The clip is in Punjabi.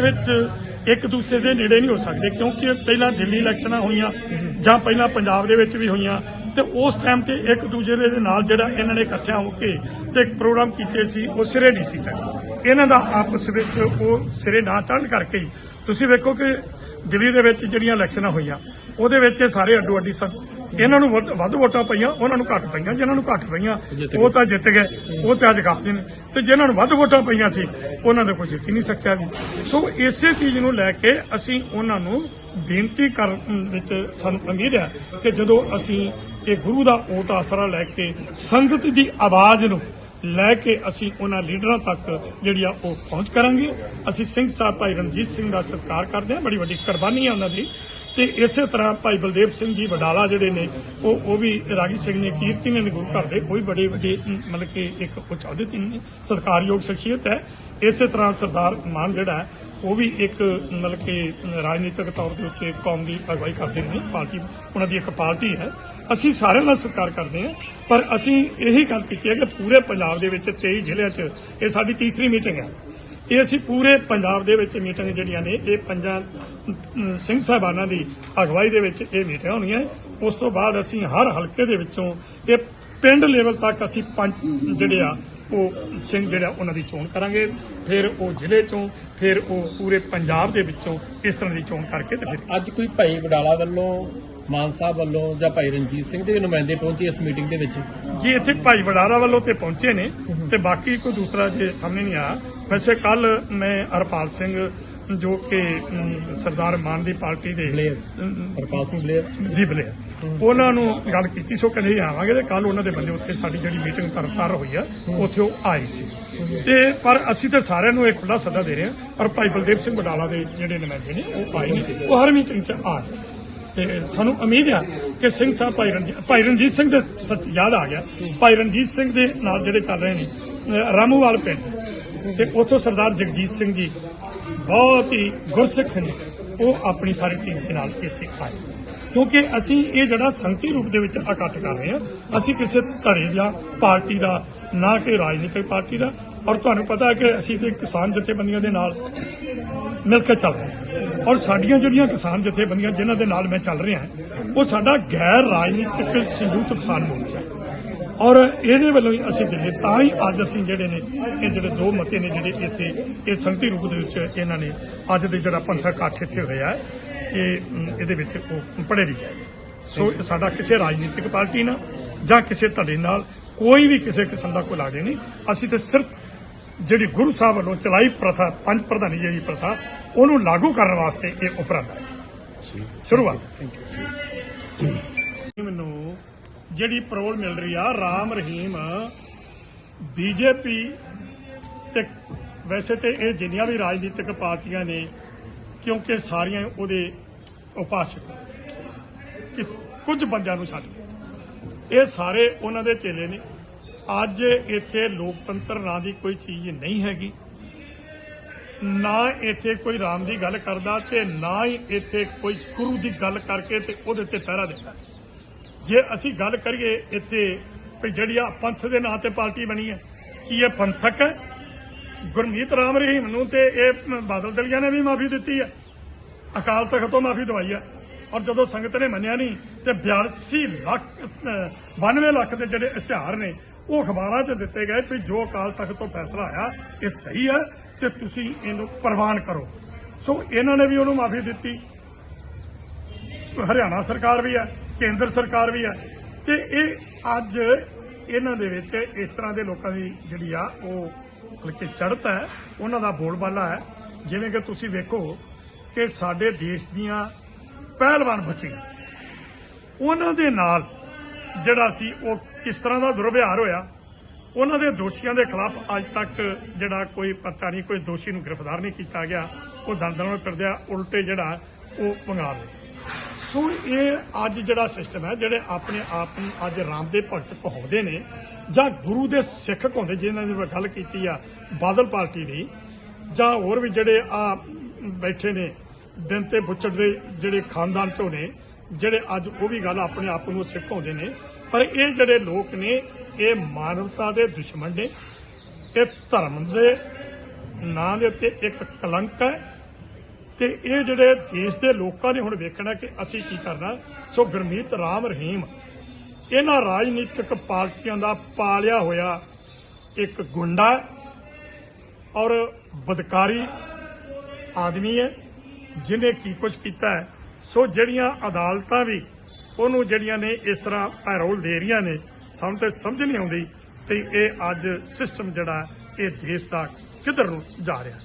ਵਿੱਚ ਇੱਕ ਦੂਸਰੇ ਦੇ ਨੇੜੇ ਨਹੀਂ ਹੋ ਸਕਦੇ, ਕਿਉਂਕਿ ਪਹਿਲਾਂ ਦਿੱਲੀ ਇਲੈਕਸ਼ਨਾਂ ਹੋਈਆਂ ਜਾਂ ਪਹਿਲਾਂ ਪੰਜਾਬ ਦੇ ਵਿੱਚ ਵੀ ਹੋਈਆਂ ਤੇ ਉਸ ਟਾਈਮ ਤੇ ਇੱਕ ਦੂਜੇ ਦੇ ਨਾਲ ਜਿਹੜਾ ਇਹਨਾਂ ਨੇ ਇਕੱਠਿਆਂ ਹੋ ਕੇ ਤੇ ਇੱਕ ਪ੍ਰੋਗਰਾਮ ਕੀਤੇ ਸੀ, ਉਹ ਸਿਰੇ ਨਹੀਂ ਸੀ ਚੜ੍ਹੇ ਇਹਨਾਂ ਦਾ ਆਪਸ ਵਿੱਚ ਉਹ ਸਿਰੇ ਨਾ ਚੜ੍ਹਨ ਕਰਕੇ ਹੀ ਤੁਸੀਂ ਵੇਖੋ ਕਿ ਦਿੱਲੀ ਦੇ ਵਿੱਚ ਜਿਹੜੀਆਂ ਇਲੈਕਸ਼ਨਾਂ ਹੋਈਆਂ, ਉਹਦੇ ਵਿੱਚ ਇਹ ਸਾਰੇ ਅੱਡੋ ਅੱਡੀ ਸਨ ਇਹਨਾਂ ਨੂੰ ਵੱਧ ਵੱਧ ਵੋਟਾਂ ਪਈਆਂ, ਉਹਨਾਂ ਨੂੰ ਘੱਟ ਪਈਆਂ, ਜਿਨ੍ਹਾਂ ਨੂੰ ਘੱਟ ਪਈਆਂ, ਉਹ ਤਾਂ ਜਿੱਤ ਗਏ, ਉਹ ਤਾਂ ਅੱਜ ਗਾਦੇ ਨੇ। ਤੇ ਜਿਨ੍ਹਾਂ ਨੂੰ ਵੱਧ ਵੋਟਾਂ ਪਈਆਂ ਸੀ, ਉਹਨਾਂ ਦਾ ਕੋਈ ਜਿੱਤ ਹੀ ਨਹੀਂ ਸਕਿਆ ਵੀ। ਸੋ ਇਸੇ ਚੀਜ਼ ਨੂੰ ਲੈ ਕੇ ਅਸੀਂ ਉਹਨਾਂ ਨੂੰ ਬੇਨਤੀ ਕਰਨ ਵਿੱਚ ਸਾਨੂੰ ਉਮੀਦ ਹੈ ਕਿ ਜਦੋਂ ਅਸੀਂ ਇਹ ਗੁਰੂ ਦਾ ਓਟ ਆਸਰਾ ਲੈ ਕੇ ਸੰਗਤ ਦੀ ਆਵਾਜ਼ ਨੂੰ ਲੈ ਕੇ ਅਸੀਂ ਉਹਨਾਂ ਲੀਡਰਾਂ ਤੱਕ ਜਿਹੜੀ ਆ ਉਹ ਪਹੁੰਚ ਕਰਾਂਗੇ, ਅਸੀਂ ਸਿੰਘ ਸਾਹਿਬ ਭਾਈ ਰਣਜੀਤ ਸਿੰਘ ਦਾ ਸਤਿਕਾਰ ਕਰਦੇ ਹਾਂ। ਬੜੀ ਵੱਡੀ ਕੁਰਬਾਨੀ ਹੈ ਉਹਨਾਂ ਦੀ। ਤੇ ਇਸੇ ਤਰ੍ਹਾਂ ਭਾਈ ਬਲਦੇਵ ਸਿੰਘ ਜੀ ਵਡਾਲਾ ਜਿਹੜੇ ਨੇ, ਉਹ ਉਹ ਵੀ ਰਾਗੀ ਸਿੰਘ ਨੇ ਕੀਰਤੀ ਨੇ, ਗੁਰੂ ਘਰ ਦੇ ਉਹ ਵੀ ਬੜੇ ਵੱਡੇ ਮਤਲਬ ਕਿ ਇੱਕ ਉਚਾਦਿਤ ਨੇ ਸਤਿਕਾਰਯੋਗ ਸ਼ਖਸੀਅਤ ਹੈ। ਇਸੇ ਤਰ੍ਹਾਂ ਸਰਦਾਰ ਮਾਨ ਜਿਹੜਾ ਹੈ, ਉਹ ਵੀ ਇੱਕ, ਮਤਲਬ ਕਿ ਰਾਜਨੀਤਿਕ ਤੌਰ ਦੇ ਉੱਤੇ ਕੌਮ ਦੀ ਅਗਵਾਈ ਕਰਦੇ ਨੇ, ਪਾਰਟੀ, ਉਹਨਾਂ ਦੀ ਇੱਕ ਪਾਰਟੀ ਹੈ। ਅਸੀਂ ਸਾਰਿਆਂ ਦਾ ਸਤਿਕਾਰ ਕਰਦੇ ਹਾਂ, ਪਰ ਅਸੀਂ ਇਹੀ ਗੱਲ ਕੀਤੀ ਹੈ ਕਿ ਪੂਰੇ ਪੰਜਾਬ ਦੇ ਵਿੱਚ 23 ਜ਼ਿਲ੍ਹਿਆਂ 'ਚ ਇਹ ਸਾਡੀ ਤੀਸਰੀ ਮੀਟਿੰਗ ਹੈ। ਇਹ ਅਸੀਂ ਪੂਰੇ ਪੰਜਾਬ ਦੇ ਵਿੱਚ ਮੀਟਿੰਗ ਜਿਹੜੀਆਂ ਨੇ ਇਹ ਪੰਜਾਂ ਸਿੰਘ ਸਾਹਿਬਾਨਾਂ ਦੀ ਅਗਵਾਈ ਦੇ ਵਿੱਚ ਇਹ ਮੀਟਿੰਗ ਹੋਣੀਆਂ ਉਸ ਤੋਂ ਬਾਅਦ ਅਸੀਂ ਹਰ ਹਲਕੇ ਦੇ ਵਿੱਚੋਂ ਇਹ ਪਿੰਡ ਲੈਵਲ ਤੱਕ ਅਸੀਂ ਪੰਜ ਜਿਹੜੇ ਆ ਉਹ ਸਿੰਘ ਜਿਹੜਾ ਉਹਨਾਂ ਦੀ ਚੋਣ ਕਰਾਂਗੇ। ਫਿਰ ਉਹ ਜ਼ਿਲ੍ਹੇ ਚੋਂ ਫਿਰ ਉਹ ਪੂਰੇ ਪੰਜਾਬ ਦੇ ਵਿੱਚੋਂ ਇਸ ਤਰ੍ਹਾਂ ਦੀ ਚੋਣ ਕਰਕੇ ਤੇ ਫਿਰ ਅੱਜ ਕੋਈ ਭਾਈ ਵਡਾਲਾ ਵੱਲੋਂ ਮਾਨ ਸਾਹਿਬ ਵੱਲੋਂ ਜਾਂ ਭਾਈ ਰਣਜੀਤ ਸਿੰਘ ਦੇ ਨੁਮਾਇੰਦੇ ਪਹੁੰਚੇ ਇਸ ਮੀਟਿੰਗ ਦੇ ਵਿੱਚ? ਜੀ ਇੱਥੇ ਭਾਈ ਵਡਾਰਾ ਵੱਲੋਂ ਤੇ ਪਹੁੰਚੇ ਨੇ ਤੇ ਬਾਕੀ ਕੋਈ ਦੂਸਰਾ ਜੇ ਸਾਹਮਣੇ ਨਹੀਂ ਆਇਆ ਵੈਸੇ ਕੱਲ ਮੈਂ ਹਰਪਾਲ ਸਿੰਘ ਜੋ ਕਿ ਸਰਦਾਰ ਮਾਨ ਦੀ ਪਾਰਟੀ ਦੇ ਬਲੇਅਰ। ਹਰਪਾਲ ਸਿੰਘ ਬਲੇਅਰ। ਜੀ ਬਲੇ ਉਹਨਾਂ ਨੂੰ ਗੱਲ ਕੀਤੀ ਸੋ ਕਹਿੰਦੇ ਆਵਾਂਗੇ ਤੇ ਕੱਲ ਉਹਨਾਂ ਦੇ ਬੰਦੇ ਉੱਥੇ ਸਾਡੀ ਜਿਹੜੀ ਮੀਟਿੰਗ ਤਰਤਾਰ ਹੋਈ ਆ ਉੱਥੇ ਉਹ ਆਏ ਸੀ। ਤੇ ਪਰ ਅਸੀਂ ਤਾਂ ਸਾਰਿਆਂ ਨੂੰ ਇਹ ਖੁੱਲਾ ਸੱਦਾ ਦੇ ਰਹੇ ਹਾਂ ਔਰ ਭਾਈ ਬਲਦੇਵ ਸਿੰਘ ਬਡਾਲਾ ਦੇ ਜਿਹੜੇ ਨੁਮਾਇੰਦੇ ਨੇ ਉਹ ਆਏ ਨੇ ਉਹ ਹਰ ਮੀਟਿੰਗ 'ਚ ਆ ਤੇ ਸਾਨੂੰ ਉਮੀਦ ਆ ਕਿ ਸਿੰਘ ਸਾਹਿਬ ਭਾਈ ਰਣਜੀਤ ਭਾਈ ਰਣਜੀਤ ਸਿੰਘ ਦੇ ਸੱਚ ਯਾਦ ਆ ਗਿਆ। ਭਾਈ ਰਣਜੀਤ ਸਿੰਘ ਦੇ ਨਾਲ ਜਿਹੜੇ ਚੱਲ ਰਹੇ ਨੇ ਰਾਮੂਵਾਲ ਪਿੰਡ। ਤੇ ਉੱਥੋਂ ਸਰਦਾਰ ਜਗਜੀਤ ਸਿੰਘ ਜੀ ਬਹੁਤ ਹੀ ਗੁਰਸਿੱਖ ਨੇ। ਉਹ ਆਪਣੀ ਸਾਰੀ ਟੀਮ ਦੇ ਨਾਲ ਇੱਥੇ ਆਏ। ਕਿਉਂਕਿ ਅਸੀਂ ਇਹ ਜਿਹੜਾ ਸੰਗਤੀ ਰੂਪ ਦੇ ਵਿੱਚ ਇਕੱਠ ਕਰ ਰਹੇ ਹਾਂ, ਅਸੀਂ ਕਿਸੇ ਧੜੇ ਜਾਂ ਪਾਰਟੀ ਦਾ, ਨਾ ਕਿ ਰਾਜਨੀਤਿਕ ਪਾਰਟੀ ਦਾ। ਔਰ ਤੁਹਾਨੂੰ ਪਤਾ ਹੈ ਕਿ ਅਸੀਂ ਤੇ ਕਿਸਾਨ ਜਥੇਬੰਦੀਆਂ ਦੇ ਨਾਲ ਮਿਲ ਕੇ ਚੱਲ ਰਹੇ ਔਰ ਸਾਡੀਆਂ ਜਿਹੜੀਆਂ ਕਿਸਾਨ ਜਥੇਬੰਦੀਆਂ ਜਿਨ੍ਹਾਂ ਦੇ ਨਾਲ ਮੈਂ ਚੱਲ ਰਿਹਾ ਉਹ ਸਾਡਾ ਗੈਰ ਰਾਜਨੀਤਿਕ ਸੰਯੁਕਤ ਕਿਸਾਨ ਮੋਰਚਾ ਔਰ ਇਹਦੇ ਵੱਲੋਂ ਹੀ ਅਸੀਂ ਦਿੱਲੀ ਤਾਂ ਹੀ ਅੱਜ ਅਸੀਂ ਜਿਹੜੇ ਨੇ ਇਹ ਜਿਹੜੇ ਦੋ ਮਤੇ ਨੇ ਜਿਹੜੇ ਇੱਥੇ ਇਹ ਸੰਗਤੀ ਰੂਪ ਦੇ ਵਿੱਚ ਇਹਨਾਂ ਨੇ ਅੱਜ ਦੇ ਜਿਹੜਾ ਪੰਥਕ ਇਕੱਠ ਇੱਥੇ ਹੋਇਆ ਹੈ ਇਹ ਇਹਦੇ ਵਿੱਚ ਉਹ ਪੜੇ ਵੀ ਹੈ। ਸੋ ਸਾਡਾ ਕਿਸੇ ਰਾਜਨੀਤਿਕ ਪਾਰਟੀ ਨਾਲ ਜਾਂ ਕਿਸੇ ਧੜੇ ਨਾਲ ਕੋਈ ਵੀ ਕਿਸੇ ਕਿਸਮ ਦਾ ਕੋਈ ਲਾਗੇ ਨਹੀਂ। ਅਸੀਂ ਤੇ ਸਿਰਫ ਜਿਹੜੀ ਗੁਰੂ ਸਾਹਿਬ ਵੱਲੋਂ ਚਲਾਈ ਪ੍ਰਥਾ ਪੰਜ ਪ੍ਰਧਾਨੀ ਜਿਹੜੀ ਪ੍ਰਥਾ ਉਹਨੂੰ ਲਾਗੂ ਕਰਨ ਵਾਸਤੇ ਇਹ ਉਪਰਾਲਾ ਸੀ ਸ਼ੁਰੂਆਤ। ਮੈਨੂੰ ਜਿਹੜੀ ਪਰੋਲ ਮਿਲ ਰਹੀ ਆ, ਰਾਮ ਰਹੀਮ, ਬੀਜੇਪੀ ਤੇ ਵੈਸੇ ਤੇ ਇਹ ਜਿੰਨੀਆਂ ਵੀ ਰਾਜਨੀਤਿਕ ਪਾਰਟੀਆਂ ਨੇ, ਕਿਉਂਕਿ ਸਾਰੀਆਂ ਉਹਦੇ ਉਪਾਸਕ ਕਿਸ, ਕੁਝ ਬੰਦਿਆਂ ਨੂੰ ਛੱਡ ਕੇ। ਇਹ ਸਾਰੇ ਉਹਨਾਂ ਦੇ ਚੇਲੇ ਨੇ। ਅੱਜ ਇੱਥੇ ਲੋਕਤੰਤਰ ਨਾਂ ਦੀ ਕੋਈ ਚੀਜ਼ ਨਹੀਂ ਹੈਗੀ। ਨਾ ਇੱਥੇ ਕੋਈ ਰਾਮ ਦੀ ਗੱਲ ਕਰਦਾ ਤੇ ਨਾ ਹੀ ਇੱਥੇ ਕੋਈ ਗੁਰੂ ਦੀ ਗੱਲ ਕਰਕੇ ਤੇ ਉਹਦੇ ਤੇ ਪਹਿਰਾ ਦਿੰਦਾ। ਜੇ ਅਸੀਂ ਗੱਲ ਕਰੀਏ ਇੱਥੇ ਵੀ ਜਿਹੜੀ ਆ ਪੰਥ ਦੇ ਨਾਂ ਤੇ ਪਾਰਟੀ ਬਣੀ ਹੈ ਕੀ ਇਹ ਪੰਥਕ ਹੈ? ਗੁਰਮੀਤ ਰਾਮ ਰਹੀਮ ਨੂੰ ਤੇ ਇਹ ਬਾਦਲ ਦਲੀਆ ਨੇ ਵੀ ਮਾਫੀ ਦਿੱਤੀ ਹੈ। ਅਕਾਲ ਤਖਤ ਤੋਂ ਮਾਫੀ ਦਵਾਈ ਹੈ। ਔਰ ਜਦੋਂ ਸੰਗਤ ਨੇ ਮੰਨਿਆ ਨਹੀਂ ਤੇ 82 ਲੱਖ ਅਹ, 92 ਲੱਖ ਦੇ ਜਿਹੜੇ ਇਸ਼ਤਿਹਾਰ ਨੇ ਉਹ ਅਖਬਾਰਾਂ 'ਚ ਦਿੱਤੇ ਗਏ ਵੀ ਜੋ ਅਕਾਲ ਤਖਤ ਤੋਂ ਫੈਸਲਾ ਆਇਆ ਇਹ ਸਹੀ ਹੈ ਤੇ ਤੁਸੀਂ ਇਹਨੂੰ ਪ੍ਰਵਾਨ ਕਰੋ। ਸੋ ਇਹਨਾਂ ਨੇ ਵੀ ਉਹਨੂੰ ਮਾਫੀ ਦਿੱਤੀ। ਹਰਿਆਣਾ ਸਰਕਾਰ ਵੀ ਹੈ। ਕੇਂਦਰ ਸਰਕਾਰ ਵੀ ਹੈ। ਤੇ ਇਹ ਅੱਜ ਇਹਨਾਂ ਦੇ ਵਿੱਚ ਇਸ ਤਰ੍ਹਾਂ ਦੇ ਲੋਕਾਂ ਦੀ ਜਿਹੜੀ ਆ, ਉਹ ਹਲਕੇ ਚੜ੍ਹਤ ਹੈ, ਉਹਨਾਂ ਦਾ ਬੋਲਬਾਲਾ ਹੈ। ਜਿਵੇਂ ਕਿ ਤੁਸੀਂ ਵੇਖੋ ਕਿ ਸਾਡੇ ਦੇਸ਼ ਦੀਆਂ ਪਹਿਲਵਾਨ ਬੱਚੀਆਂ ਉਹਨਾਂ ਦੇ ਨਾਲ ਜਿਹੜਾ ਸੀ, ਉਹ ਕਿਸ ਤਰ੍ਹਾਂ ਦਾ ਦੁਰਵਿਹਾਰ ਹੋਇਆ, ਉਹਨਾਂ ਦੇ ਦੋਸ਼ੀਆਂ ਦੇ ਖਿਲਾਫ ਅੱਜ ਤੱਕ ਜਿਹੜਾ ਕੋਈ ਪਰਚਾ ਨਹੀਂ, ਕੋਈ ਦੋਸ਼ੀ ਨੂੰ ਗ੍ਰਿਫਤਾਰ ਨਹੀਂ ਕੀਤਾ ਗਿਆ। ਉਹ ਦੰਦਾਂ ਨੂੰ ਫਿਰਦਿਆ ਉਲਟੇ ਜਿਹੜਾ, ਉਹ ਮੰਗਾ ਲਏ। ਸੋ ਇਹ ਅੱਜ ਜਿਹੜਾ ਸਿਸਟਮ ਹੈ, ਜਿਹੜੇ ਆਪਣੇ ਆਪ ਨੂੰ ਅੱਜ ਰਾਮ ਦੇ ਭਗਤ ਕਹਾਉਂਦੇ ਨੇ, ਜਾਂ ਗੁਰੂ ਦੇ ਸਿੱਖ ਕਹਾਉਂਦੇ, ਜਿਨ੍ਹਾਂ ਦੀ ਮੈਂ ਗੱਲ ਕੀਤੀ ਆ ਬਾਦਲ ਪਾਰਟੀ ਦੀ, ਜਾਂ ਹੋਰ ਵੀ ਜਿਹੜੇ ਆ ਬੈਠੇ ਨੇ ਦਿਨ ਤੇ ਬੁੱਚੜ ਦੇ ਜਿਹੜੇ ਖਾਨਦਾਨ ਚੋਂ ਨੇ, ਜਿਹੜੇ ਅੱਜ ਉਹ ਵੀ ਗੱਲ ਆਪਣੇ ਆਪ ਨੂੰ ਸਿੱਖ ਕਹਾਉਂਦੇ ਨੇ, ਪਰ ਇਹ ਜਿਹੜੇ ਲੋਕ ਨੇ, ਇਹ ਮਾਨਵਤਾ ਦੇ ਦੁਸ਼ਮਣ ਨੇ, ਇਹ ਧਰਮ ਦੇ ਨਾਂ ਦੇ ਉੱਤੇ ਇੱਕ ਕਲੰਕ ਹੈ ਤੇ ਇਹ ਜਿਹੜੇ ਦੇਸ਼ ਦੇ ਲੋਕਾਂ ਨੇ ਹੁਣ ਵੇਖਣਾ ਕਿ ਅਸੀਂ ਕੀ ਕਰਨਾ। ਸੋ ਗੁਰਮੀਤ ਰਾਮ ਰਹੀਮ, ਇਹਨਾਂ ਰਾਜਨੀਤਿਕ ਪਾਰਟੀਆਂ ਦਾ ਪਾਲਿਆ ਹੋਇਆ ਇੱਕ ਗੁੰਡਾ ਔਰ ਬਦਕਾਰੀ ਆਦਮੀ ਹੈ ਜਿਨੇ ਕੀ ਕੁਝ ਕੀਤਾ ਹੈ। ਸੋ ਜਿਹੜੀਆਂ ਅਦਾਲਤਾਂ ਵੀ ਉਹਨੂੰ ਜਿਹੜੀਆਂ ਨੇ ਇਸ ਤਰ੍ਹਾਂ ਪੈਰੋਲ ਦੇ ਰਹੀਆਂ ਨੇ, ਸਾਨੂੰ ਤੇ ਸਮਝ ਨਹੀਂ ਆਉਂਦੀ ਤੇ ਇਹ ਅੱਜ ਸਿਸਟਮ ਜਿਹੜਾ ਇਹ ਦੇਸ਼ ਦਾ ਕਿੱਧਰ ਨੂੰ ਜਾ ਰਿਹਾ।